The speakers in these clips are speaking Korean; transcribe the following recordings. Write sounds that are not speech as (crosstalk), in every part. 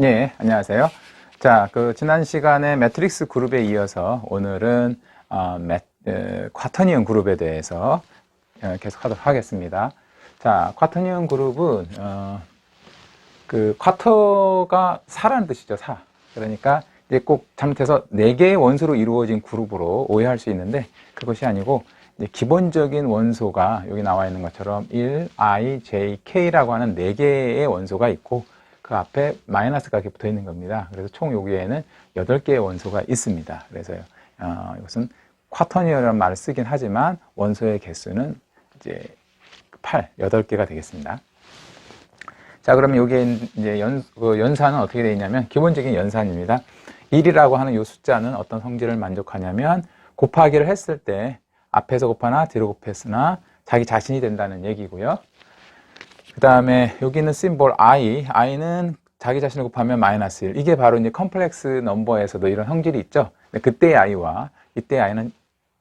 네, 안녕하세요. 자, 그 지난 시간에 매트릭스 그룹에 이어서 오늘은 어, 매, 에, 쿼터니언 그룹에 대해서 어, 계속하도록 하겠습니다. 자, 쿼터니언 그룹은 어, 그 쿼터가 사라는 뜻이죠, 사. 그러니까 이제 꼭 잘못해서 네 개의 원소로 이루어진 그룹으로 오해할 수 있는데 그것이 아니고 이제 기본적인 원소가 여기 나와 있는 것처럼 1, I, J, K라고 하는 네 개의 원소가 있고 그 앞에 마이너스가 이렇게 붙어 있는 겁니다. 그래서 총 여기에는 8개의 원소가 있습니다. 그래서 어, 이것은 쿼터니어라는 말을 쓰긴 하지만 원소의 개수는 이제 8, 8개가 되겠습니다. 자, 그러면 여기에 이제 연, 그 연산은 어떻게 되어 있냐면 기본적인 연산입니다. 1이라고 하는 이 숫자는 어떤 성질을 만족하냐면 곱하기를 했을 때 앞에서 곱하나 뒤로 곱했으나 자기 자신이 된다는 얘기고요. 그 다음에 여기 있는 심볼 i, i는 자기 자신을 곱하면 마이너스 1. 이게 바로 이제 컴플렉스 넘버에서도 이런 성질이 있죠. 그때의 i와 이때의 i는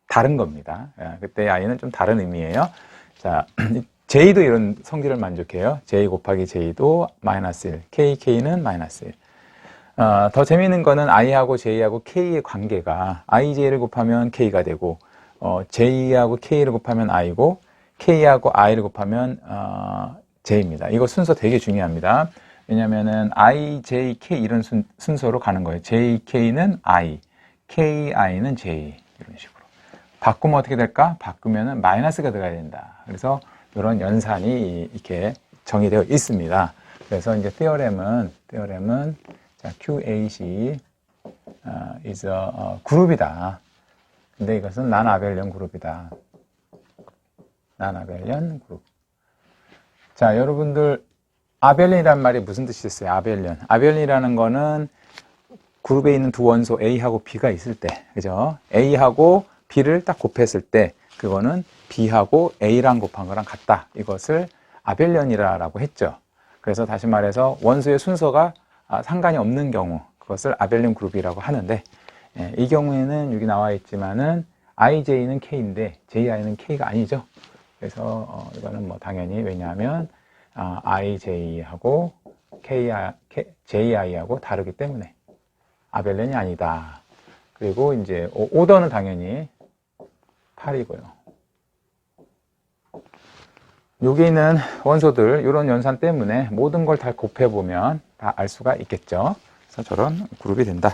다른 겁니다. 예, 그때의 i는 좀 다른 의미예요. 자, (clears throat) j도 이런 성질을 만족해요. j 곱하기 j도 마이너스 1, k, k는 마이너스 1. 어, 더 재미있는 거는 i하고 j하고 k의 관계가 i, j를 곱하면 k가 되고 어, j하고 k를 곱하면 i고 k하고 i를 곱하면 어, j입니다. 이거 순서 되게 중요합니다. 왜냐면은 i, j, k 이런 순, 순서로 가는 거예요. j, k는 i, k, i는 j 이런 식으로. 바꾸면 어떻게 될까? 바꾸면은 마이너스가 들어가야 된다. 그래서 이런 연산이 이렇게 정의되어 있습니다. 그래서 이제 theorem은 theorem은 자, QAC 어, is a 어, 그룹이다. 근데 이것은 난 아벨리언 그룹이다. 난 아벨리언 그룹. 자, 여러분들 아벨린이란 말이 무슨 뜻이 있어요? 아벨리언. 아벨린이라는 거는 그룹에 있는 두 원소 A하고 B가 있을 때, 그죠? A하고 B를 딱 곱했을 때, 그거는 B하고 A랑 곱한 거랑 같다. 이것을 아벨리언이라고 했죠. 그래서 다시 말해서 원소의 순서가 아, 상관이 없는 경우, 그것을 아벨리언 그룹이라고 하는데, 예, 이 경우에는 여기 나와 있지만은 IJ는 K인데 JI는 K가 아니죠. 그래서 어, 이거는 뭐 당연히 왜냐하면 아, IJ하고 KI, JI하고 다르기 때문에 아벨렌이 아니다. 그리고 이제 오- 오더는 당연히 8이고요. 여기 있는 원소들 이런 연산 때문에 모든 걸 다 곱해 보면 다 알 수가 있겠죠. 그래서 저런 그룹이 된다.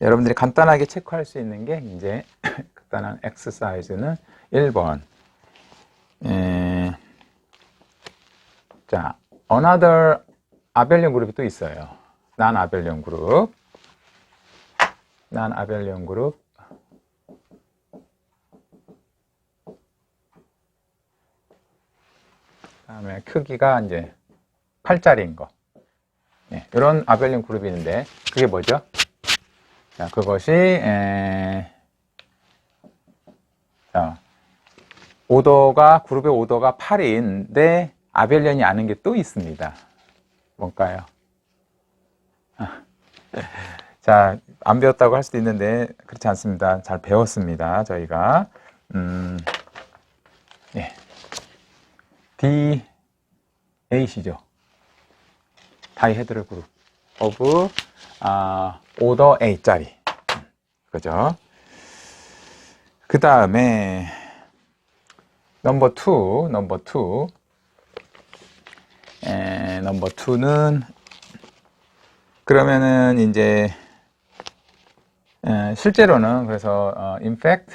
여러분들이 간단하게 체크할 수 있는 게 이제 (coughs) 간단한 엑서사이즈는 1번. 에, 자, another 아벨리온 그룹이 또 있어요. 난 아벨리온 그룹. 난 아벨리온 그룹. 다음에 크기가 이제 8짜리인 거. 네, 이런 아벨리온 그룹이 있는데 그게 뭐죠? 자, 그것이 에, 자, 오더가 그룹의 오더가 8인데 아벨련이 아는 게 또 있습니다. 뭔가요? 아, (laughs) 자, 안 배웠다고 할 수도 있는데 그렇지 않습니다. 잘 배웠습니다. 저희가 음, 예. D8이죠. 다이헤드럴 그룹 오브 아, 오더 A짜리. 그죠? 그 다음에 넘버 2, 넘버 2. 에, 넘버 2는 그러면은 이제 에, 실제로는 그래서 어, in fact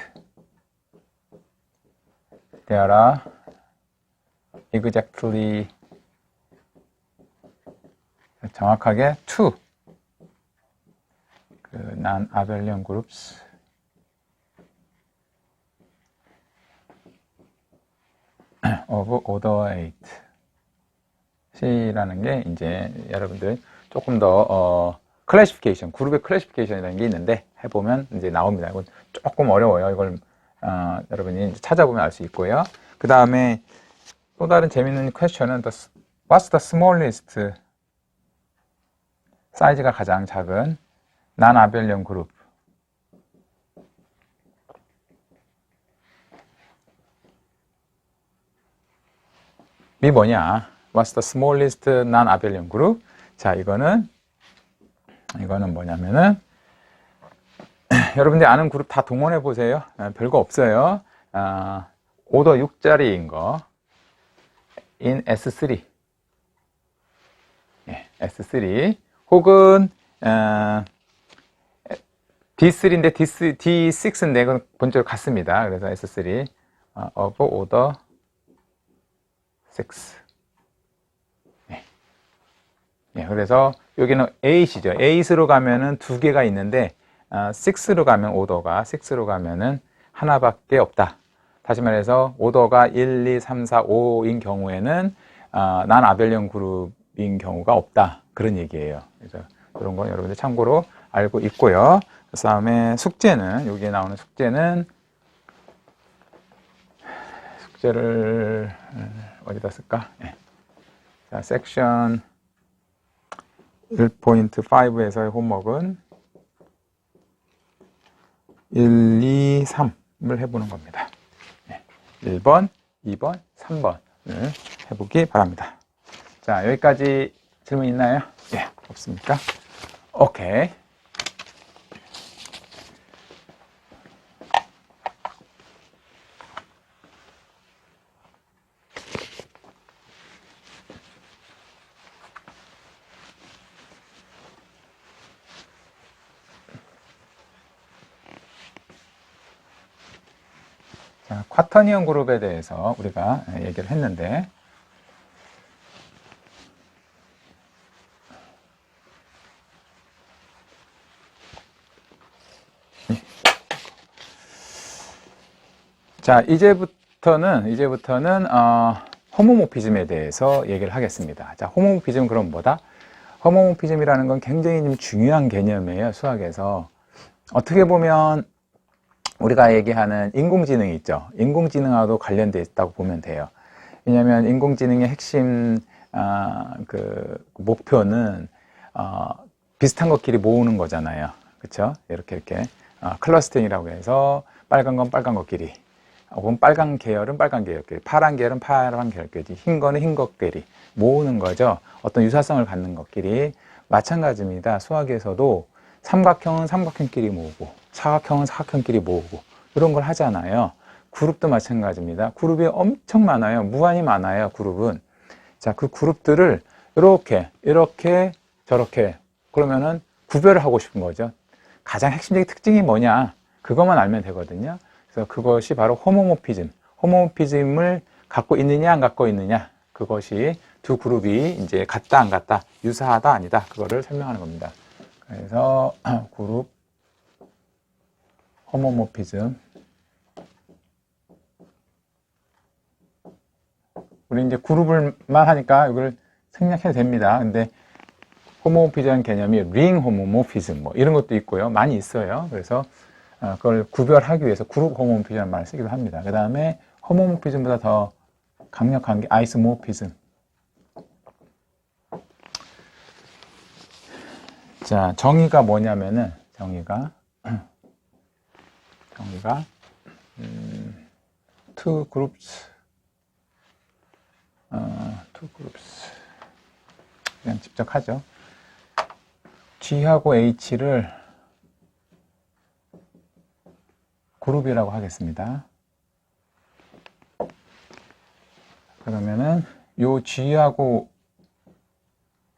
there are exactly 정확하게 two 그 non abelian groups of order 8 C라는 게 이제 여러분들 조금 더 어, 클래시피케이션 그룹의 클래시피케이션이라는 게 있는데 해보면 이제 나옵니다. 이건 조금 어려워요. 이걸 어, 여러분이 찾아보면 알 수 있고요. 그 다음에 또 다른 재밌는 퀘스천은 What's the smallest 사이즈가 가장 작은 난 아벨리온 그룹 이 뭐냐? What's the smallest non-abelian group? 자, 이거는, 이거는 뭐냐면은, (clears throat) 여러분들 아는 그룹 다 동원해 보세요. 아, 별거 없어요. 아, 오더 6자리인 거. in S3. 예, S3. 혹은, 어, D3인데 D6, D6인데 그건 본적으로 같습니다. 그래서 S3. 어, of order 6. 예. 예, 그래서 여기는 8이죠. 8으로 가면은 두 개가 있는데, 어, 6로 가면 오더가, 6로 가면은 하나밖에 없다. 다시 말해서 오더가 1, 2, 3, 4, 5인 경우에는 어, 난 아벨령 그룹인 경우가 없다. 그런 얘기예요. 그래서 그런 건 여러분들 참고로 알고 있고요. 그 다음에 숙제는, 여기에 나오는 숙제는 숙제를 어디다 쓸까? 예. 자, 섹션 1.5에서의 홈워크는 1, 2, 3을 해보는 겁니다. 예. 1번, 2번, 3번을 해보기 바랍니다. 자, 여기까지 질문 있나요? 예, 없습니까? 오케이. 쿼터니언 그룹에 대해서 우리가 얘기를 했는데, 자, 이제부터는, 이제부터는, 어, 호모모피즘에 대해서 얘기를 하겠습니다. 자, 호모모피즘 그럼 뭐다? 호모모피즘이라는 건 굉장히 좀 중요한 개념이에요, 수학에서. 어떻게 보면, 우리가 얘기하는 인공지능 있죠. 인공지능하고도 관련돼 있다고 보면 돼요. 왜냐하면 인공지능의 핵심 아, 그 목표는 어, 비슷한 것끼리 모으는 거잖아요. 그렇죠? 이렇게 이렇게 어, 클러스팅이라고 해서 빨간 건 빨간 것끼리, 혹은 빨간 계열은 빨간 계열끼리, 파란 계열은 파란 계열끼리, 흰 거는 흰 것끼리 모으는 거죠. 어떤 유사성을 갖는 것끼리 마찬가지입니다. 수학에서도 삼각형은 삼각형끼리 모으고 사각형은 사각형끼리 모으고 이런 걸 하잖아요. 그룹도 마찬가지입니다. 그룹이 엄청 많아요. 무한히 많아요. 그룹은. 자, 그 그룹들을 이렇게 이렇게 저렇게 그러면은 구별을 하고 싶은 거죠. 가장 핵심적인 특징이 뭐냐? 그것만 알면 되거든요. 그래서 그것이 바로 호모모피즘. 호모모피즘을 갖고 있느냐 안 갖고 있느냐. 그것이 두 그룹이 이제 같다 안 같다, 유사하다 아니다. 그거를 설명하는 겁니다. 그래서 (clears throat) 그룹 호모모피즘 우리 이제 그룹을만 하니까 이걸 생략해도 됩니다. 근데 호모모피즘 개념이 링 호모모피즘 뭐 이런 것도 있고요. 많이 있어요. 그래서 어, 그걸 구별하기 위해서 그룹 호모모피즘이라는 말을 쓰기도 합니다. 그 다음에 호모모피즘보다 더 강력한 게 아이스모피즘. 자, 정의가 뭐냐면은, 정의가, 정의가, 음, two groups. 그냥 직접 하죠. G하고 H를 그룹이라고 하겠습니다. 그러면은, 요 G하고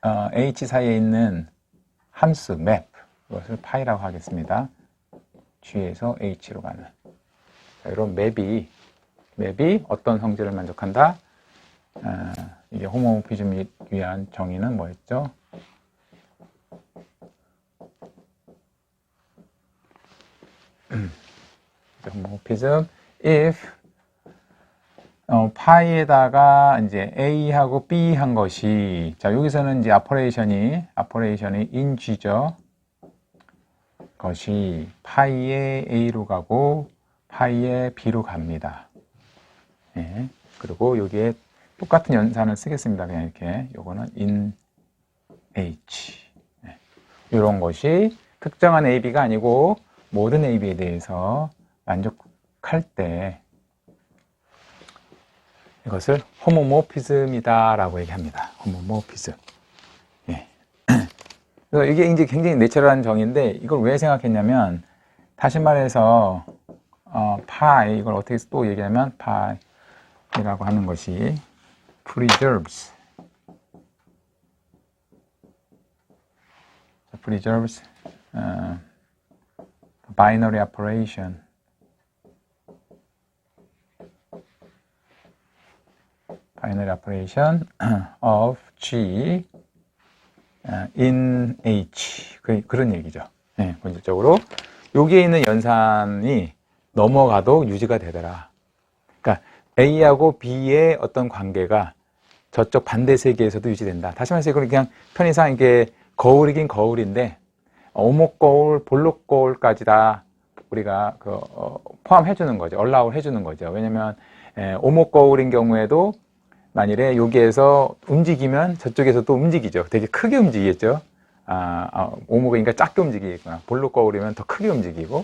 어, H 사이에 있는 함수 맵 이것을 파이라고 하겠습니다. G에서 H로 가는 자, 이런 맵이 맵이 어떤 성질을 만족한다? 아, 이게 호모모피즘을 위한 정의는 뭐였죠? 호모모피즘 if 어, 파이에다가 이제 A하고 B 한 것이, 자, 여기서는 이제 아퍼레이션이, 아퍼레이션이 인쥐죠. 것이 파이의 A로 가고 파이의 B로 갑니다. 예. 그리고 여기에 똑같은 연산을 쓰겠습니다. 그냥 이렇게. 요거는 in H. 예. 이런 것이 특정한 AB가 아니고 모든 AB에 대해서 만족할 때 이것을 호모모피즘이다라고 얘기합니다. 호모모피즘. 예. 그래서 이게 이제 굉장히 내추럴한 정의인데 이걸 왜 생각했냐면 다시 말해서 어, 파이 이걸 어떻게 또 얘기하면 파이라고 하는 것이 preserves preserves 어, binary operation binary operation of G 어, in H 그, 그런 얘기죠. 네, 본질적으로 여기에 있는 연산이 넘어가도 유지가 되더라. 그러니까 A하고 B의 어떤 관계가 저쪽 반대 세계에서도 유지된다. 다시 말해서 이걸 그냥 편의상 이게 거울이긴 거울인데 오목 거울, 볼록 거울까지 다 우리가 그 어, 포함해 주는 거죠. 얼라울 해 주는 거죠. 왜냐면 에, 오목 거울인 경우에도 만일에 여기에서 움직이면 저쪽에서 또 움직이죠. 되게 크게 움직이겠죠. 아, 아 오목이니까 작게 움직이겠구나. 볼록 거울이면 더 크게 움직이고.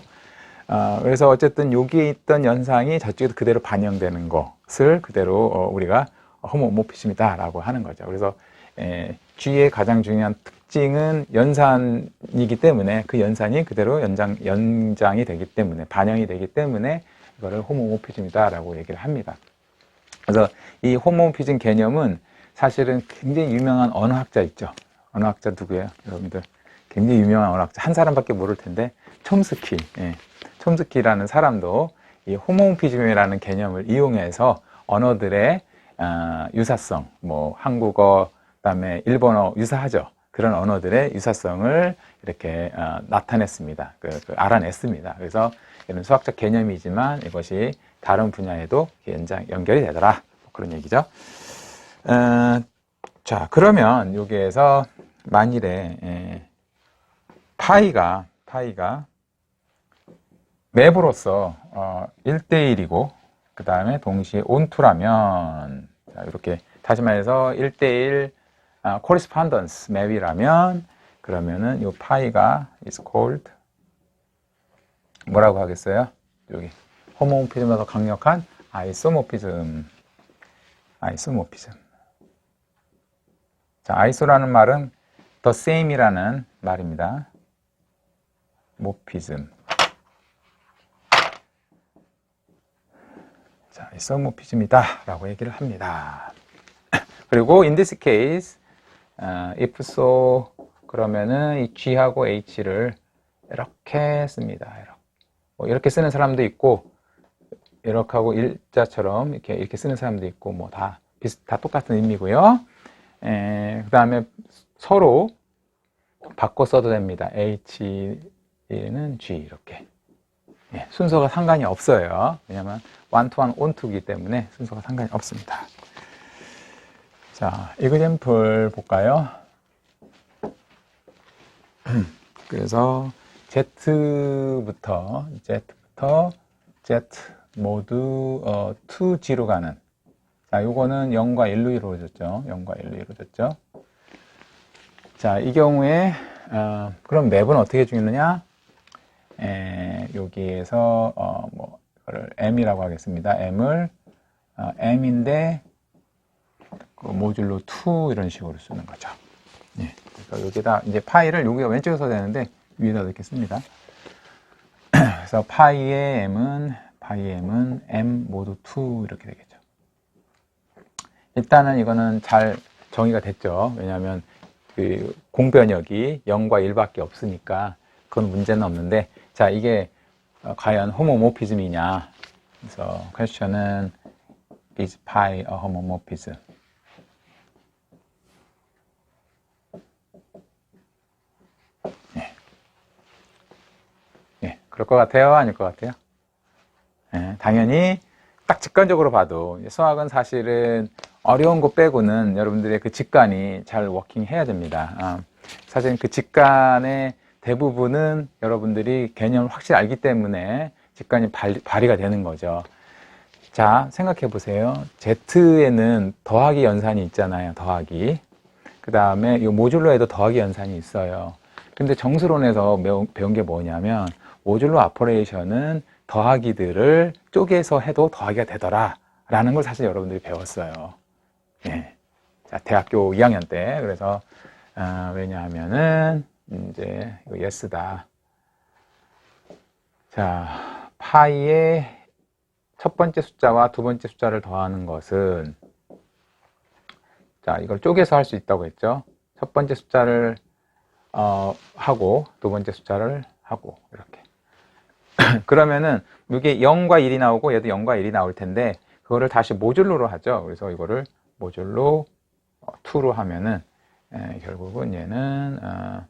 아, 그래서 어쨌든 여기에 있던 연상이 저쪽에도 그대로 반영되는 것을 그대로 어, 우리가 호모모피즘이다라고 하는 거죠. 그래서 에, G의 가장 중요한 특징은 연산이기 때문에 그 연산이 그대로 연장 연장이 되기 때문에 반영이 되기 때문에 이거를 호모모피즘이다라고 얘기를 합니다. 그래서 이 호모모피즘 개념은 사실은 굉장히 유명한 언어학자 있죠. 언어학자 누구예요, 여러분들? 굉장히 유명한 언어학자 한 사람밖에 모를 텐데 촘스키, 예. 촘스키라는 사람도 이 호모모피즘이라는 개념을 이용해서 언어들의 어, 유사성, 뭐 한국어, 그다음에 일본어 유사하죠. 그런 언어들의 유사성을 이렇게 어, 나타냈습니다. 그, 그 알아냈습니다. 그래서 이런 수학적 개념이지만 이것이 다른 분야에도 연장, 연결이 되더라. 뭐 그런 얘기죠. 어, 자, 그러면 여기에서 만일에 예, 파이가 파이가 맵으로서 어, 1대1이고 그 다음에 동시에 온투라면 자, 이렇게 다시 말해서 1대1 아, correspondence 맵이라면 그러면은 이 파이가 is called 뭐라고 하겠어요? 여기 호모모피즘에서 강력한 아이소모피즘 아이소모피즘 자, 아이소라는 말은 the same이라는 말입니다. 모피즘 자, 아이소모피즘이다 라고 얘기를 합니다. (clears throat) 그리고 in this case 어, if so 그러면은 이 G하고 H를 이렇게 씁니다. 이렇게. 뭐 이렇게 쓰는 사람도 있고 이렇게 하고 일자처럼 이렇게 이렇게 쓰는 사람도 있고 뭐 다 비슷 다 똑같은 의미고요. 그 다음에 서로 바꿔 써도 됩니다. H는 G 이렇게 예, 순서가 상관이 없어요. 왜냐하면 완투한 온투기 때문에 순서가 상관이 없습니다. 자, 이그젠플 볼까요? (clears throat) 그래서 Z부터 Z부터 Z 모두 어, 2G로 가는 자, 요거는 0과 1로 이루어졌죠. 0과 1로 이루어졌죠. 자, 이 경우에 어, 그럼 맵은 어떻게 주느냐? 에, 여기에서 어, 뭐 이거를 m이라고 하겠습니다. m을 어, m인데 그 모듈로 2 이런 식으로 쓰는 거죠. 예. 그래서 여기다 이제 파이를 여기가 왼쪽에 써야 되는데 위에다 씁니다. (clears throat) 그래서 파이의 m은 파이의 m은 m 모두 2 이렇게 되겠죠. 일단은 이거는 잘 정의가 됐죠. 왜냐하면 그 공변역이 0과 1밖에 없으니까 그건 문제는 없는데 자 이게 과연 호모모피즘이냐 그래서 퀘스천은 is pi a homomorphism 예. 예, 그럴 것 같아요? 아닐 것 같아요? 예, 당연히 딱 직관적으로 봐도 수학은 사실은 어려운 거 빼고는 여러분들의 그 직관이 잘 워킹해야 됩니다. 아, 사실 그 직관의 대부분은 여러분들이 개념을 확실히 알기 때문에 직관이 발, 발휘가 되는 거죠. 자, 생각해 보세요. Z에는 더하기 연산이 있잖아요. 더하기. 그 다음에 이 모듈로에도 더하기 연산이 있어요. 근데 정수론에서 배운 게 뭐냐면 모듈로 오퍼레이션은 더하기들을 쪼개서 해도 더하기가 되더라. 라는 걸 사실 여러분들이 배웠어요. 예. 자, 대학교 2학년 때. 그래서, 어, 왜냐하면은, 이제 이거 yes다. 자, 파이의 첫 번째 숫자와 두 번째 숫자를 더하는 것은 자, 이걸 쪼개서 할 수 있다고 했죠. 첫 번째 숫자를 어, 하고 두 번째 숫자를 하고 이렇게. (laughs) 그러면은 이게 0과 1이 나오고 얘도 0과 1이 나올 텐데 그거를 다시 모듈로로 하죠. 그래서 이거를 모듈로 2로 하면은 에, 결국은 얘는 어,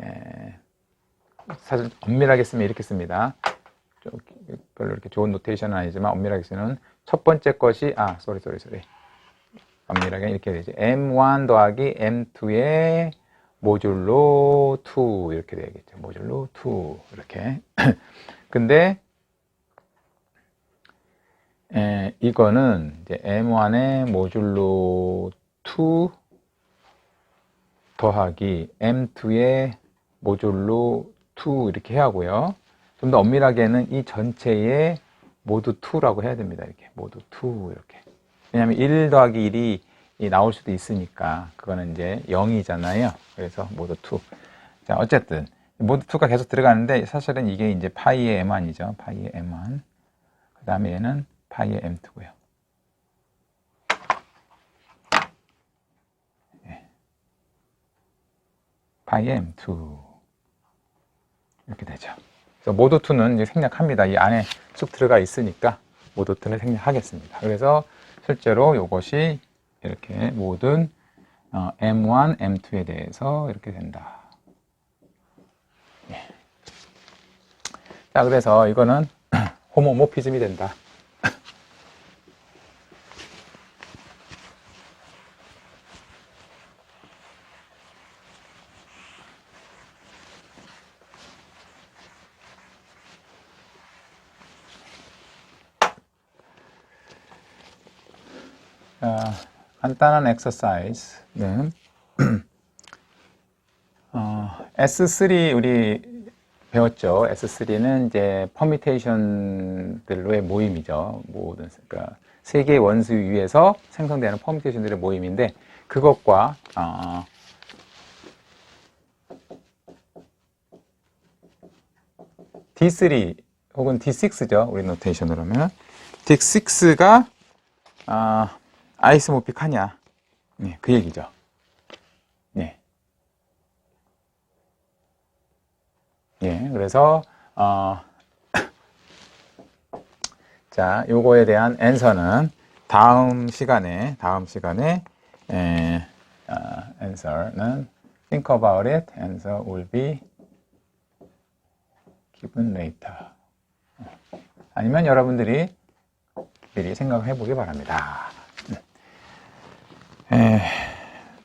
에, 사실 엄밀하게 쓰면 이렇게 씁니다. 좀 별로 이렇게 좋은 노테이션은 아니지만 엄밀하게 쓰면 첫 번째 것이 아 쏘리 쏘리 쏘리 엄밀하게 이렇게 되지 m1 더하기 m2의 모듈로 2 이렇게 되겠죠. 모듈로 2 이렇게. (clears throat) 근데 에, 이거는 이제 m1의 모듈로 2 더하기 m2의 모듈로 2 이렇게 하고요. 좀 더 엄밀하게는 이 전체에 모두 2라고 해야 됩니다. 이렇게 모두 2 이렇게. 왜냐하면 1 더하기 1이 이 나올 수도 있으니까 그거는 이제 0이잖아요. 그래서 모두 2. 자, 어쨌든 모두 2가 계속 들어가는데 사실은 이게 이제 파이의 m1이죠. 파이의 m1. 그 다음에 얘는 파이의 m2고요. 예. 파이의 m2 이렇게 되죠. 그래서 모두 2는 이제 생략합니다. 이 안에 쑥 들어가 있으니까 모두 2는 생략하겠습니다. 그래서 실제로 이것이 이렇게 모든 어, M1, M2에 대해서 이렇게 된다. 예. 자, 그래서 이거는 (clears throat) 호모모피즘이 된다. 자, 간단한 엑서사이즈는 (clears throat) 어, S3 우리 배웠죠. S3는 이제 퍼미테이션들로의 모임이죠. 모든 그러니까 세 개의 원수 위에서 생성되는 퍼미테이션들의 모임인데 그것과 어, D3 혹은 D6죠. 우리 노테이션으로 하면 D6가 아, 아이스모픽하냐? 네, 그 얘기죠. 네. 예, 그래서 어, (coughs) 자, 요거에 대한 앤서는 다음 시간에 다음 시간에 에, 어, answer는 think about it. Answer will be given later. 아니면 여러분들이 미리 생각해 보기 바랍니다. 에,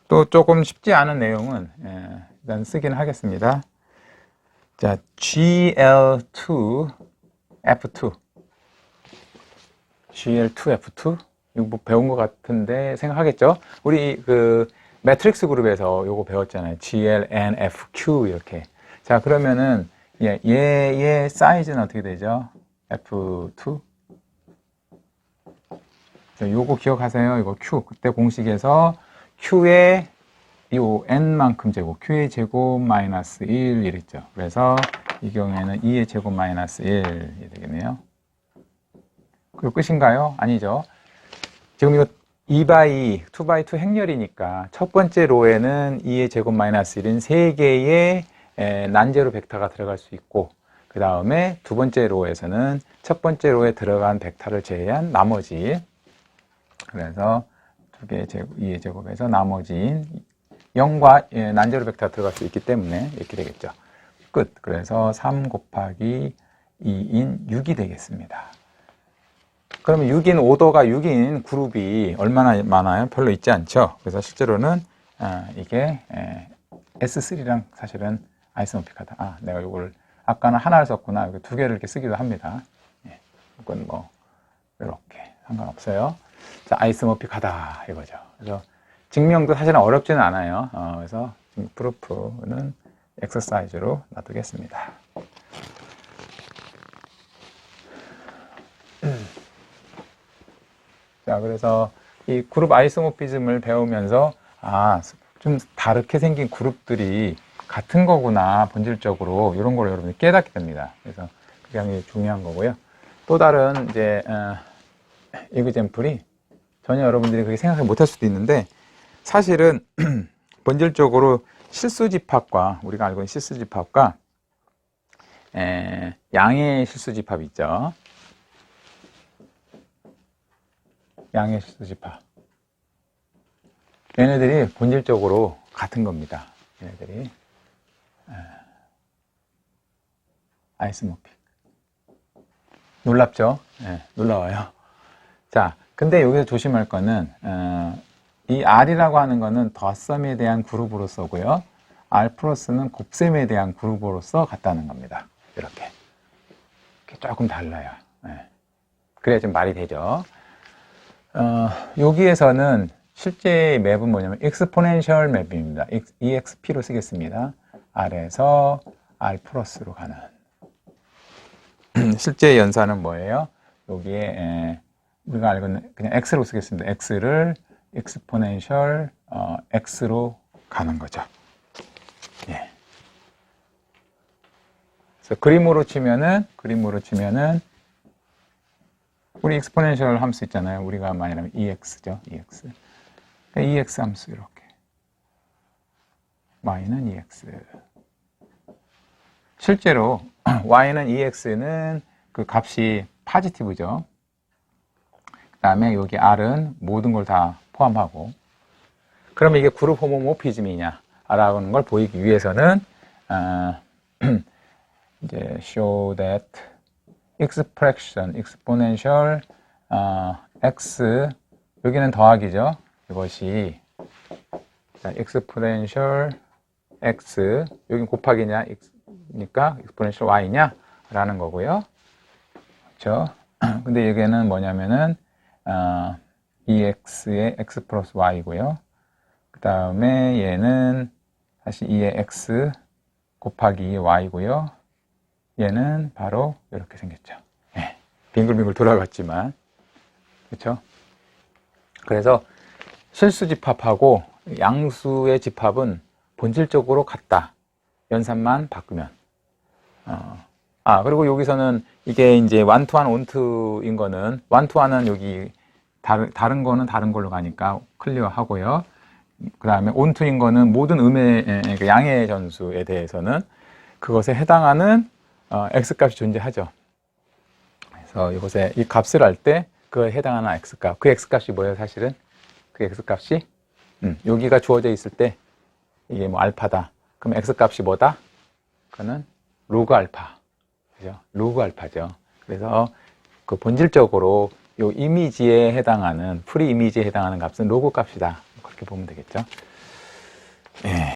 또 조금 쉽지 않은 내용은 에, 일단 쓰긴 하겠습니다. 자, GL2 F2 GL2 F2 이거 뭐 배운 것 같은데 생각하겠죠? 우리 그 매트릭스 그룹에서 요거 배웠잖아요. GLNFQ 이렇게. 자, 그러면은 예, 얘의 사이즈는 어떻게 되죠? F2 자, 요거 기억하세요. 이거 Q. 그때 공식에서 Q의 요 n만큼 제곱, Q의 제곱 마이너스 1 이랬죠. 그래서 이 경우에는 2의 제곱 마이너스 1이 되겠네요. 그리고 끝인가요? 아니죠. 지금 이거 2by 2by2 행렬이니까 첫 번째 로에는 2의 제곱 마이너스 1인 3개의 난제로 벡터가 들어갈 수 있고 그 다음에 두 번째 로에서는 첫 번째 로에 들어간 벡터를 제외한 나머지 그래서 두 개의 제곱, 2의 제곱에서 나머지인 0과 예, 난제로 벡터가 들어갈 수 있기 때문에 이렇게 되겠죠. 끝. 그래서 3 곱하기 2인 6이 되겠습니다. 그러면 6인 오더가 6인 그룹이 얼마나 많아요? 별로 있지 않죠. 그래서 실제로는 아, 이게 에, S3랑 사실은 아이스모픽하다. 아, 내가 이걸 아까는 하나를 썼구나. 여기 두 개를 이렇게 쓰기도 합니다. 예, 이건 뭐 이렇게 상관없어요. 자, 아이스모픽하다 이거죠. 그래서 증명도 사실은 어렵지는 않아요. 어, 그래서 프루프는 엑서사이즈로 놔두겠습니다. 자, 그래서 이 그룹 아이소모피즘을 배우면서 아, 좀 다르게 생긴 그룹들이 같은 거구나 본질적으로 이런 걸 여러분이 깨닫게 됩니다. 그래서 그게 굉장히 중요한 거고요. 또 다른 이제 어, 이그젠플이 전혀 여러분들이 그렇게 생각을 못할 수도 있는데 사실은 (clears throat) 본질적으로 실수 집합과 우리가 알고 있는 실수 집합과 에, 양의 실수 집합 있죠. 양의 실수 집합. 얘네들이 본질적으로 같은 겁니다. 얘네들이. 아이스모픽. 놀랍죠? 예, 놀라워요. 자, 근데 여기서 조심할 거는, 어, 이 R이라고 하는 거는 덧셈에 대한 그룹으로서고요. R 플러스는 곱셈에 대한 그룹으로서 같다는 겁니다. 이렇게. 이렇게 조금 달라요. 예. 그래야 좀 말이 되죠. 어, 여기에서는 실제 맵은 뭐냐면 exponential 맵입니다. EXP로 쓰겠습니다. R에서 R 플러스로 가는. (clears throat) 실제 연산은 뭐예요? 여기에 에, 우리가 알고 있는 그냥 x로 쓰겠습니다. x를 exponential 어, x로 가는 거죠. 예. 그래서 그림으로 치면은 그림으로 치면은 우리 exponential 함수 있잖아요. 우리가 많이 하면 ex죠. ex. 그러니까 ex 함수 이렇게. y는 ex. 실제로 (clears throat) y는 ex는 그 값이 파지티브죠. 그 다음에 여기 r은 모든 걸 다 포함하고 그러면 이게 그룹 호모모피즘이냐 라는 걸 보이기 위해서는 어, (clears throat) 이제 show that expression, exponential 어, x 여기는 더하기죠. 이것이 자, exponential x 여기 곱하기냐 x니까 exponential y냐 라는 거고요. 그렇죠? (clears throat) 근데 여기는 뭐냐면은 어, ex의 x 플러스 y고요. 그 다음에 얘는 다시 2의 x 곱하기 2의 y고요. 얘는 바로 이렇게 생겼죠. 예, 빙글빙글 돌아갔지만 그렇죠? 그래서 실수 집합하고 양수의 집합은 본질적으로 같다. 연산만 바꾸면. 어. 아, 그리고 여기서는 이게 이제 완투한 온투인 거는, 완투한은 여기 다른, 다른 거는 다른 걸로 가니까 클리어 하고요. 그 다음에 온투인 거는 모든 음의, 그 양의 전수에 대해서는 그것에 해당하는 어, x값이 존재하죠. 그래서 이것에 이 값을 할 때 그에 해당하는 x값. 그 x값이 뭐예요, 사실은? 그 x값이? 음, 여기가 주어져 있을 때 이게 뭐 알파다. 그럼 x값이 뭐다? 그거는 로그 알파. 그죠? 로그 알파죠. 그래서 그 본질적으로 요 이미지에 해당하는, 프리 이미지에 해당하는 값은 로그 값이다. 그렇게 보면 되겠죠. 예.